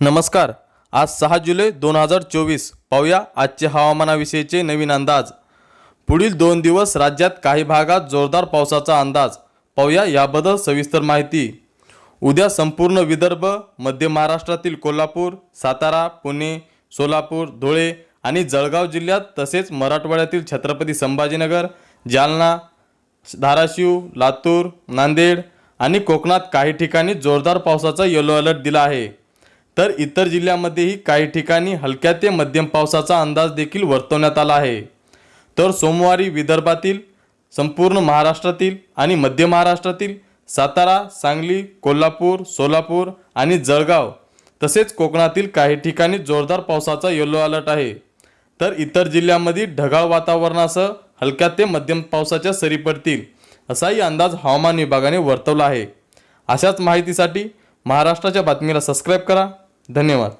नमस्कार. आज सहा जुलै दोन हजार चोवीस. पाहूया आजचे हवामानाविषयीचे नवीन अंदाज. पुढील दोन दिवस राज्यात काही भागात जोरदार पावसाचा अंदाज. पाहूया याबद्दल सविस्तर माहिती. उद्या संपूर्ण विदर्भ मध्य महाराष्ट्रातील कोल्हापूर सातारा पुणे सोलापूर धुळे आणि जळगाव जिल्ह्यात तसेच मराठवाड्यातील छत्रपती संभाजीनगर जालना धाराशिव लातूर नांदेड आणि कोकणात काही ठिकाणी जोरदार पावसाचा येलो अलर्ट दिला आहे. तर इतर जिल्ह्यामध्येही काही ठिकाणी हलक्या ते मध्यम पावसाचा अंदाज देखील वर्तवण्यात आला आहे. तर सोमवारी विदर्भातील संपूर्ण महाराष्ट्रातील आणि मध्य महाराष्ट्रातील सातारा सांगली कोल्हापूर सोलापूर आणि जळगाव तसेच कोकणातील काही ठिकाणी जोरदार पावसाचा येलो अलर्ट आहे. तर इतर जिल्ह्यांमध्ये ढगाळ वातावरणासह हलक्या ते मध्यम पावसाच्या सरी पडतील असाही अंदाज हवामान विभागाने वर्तवला आहे. अशाच माहितीसाठी महाराष्ट्राच्या बातमीला सबस्क्राईब करा. धन्यवाद.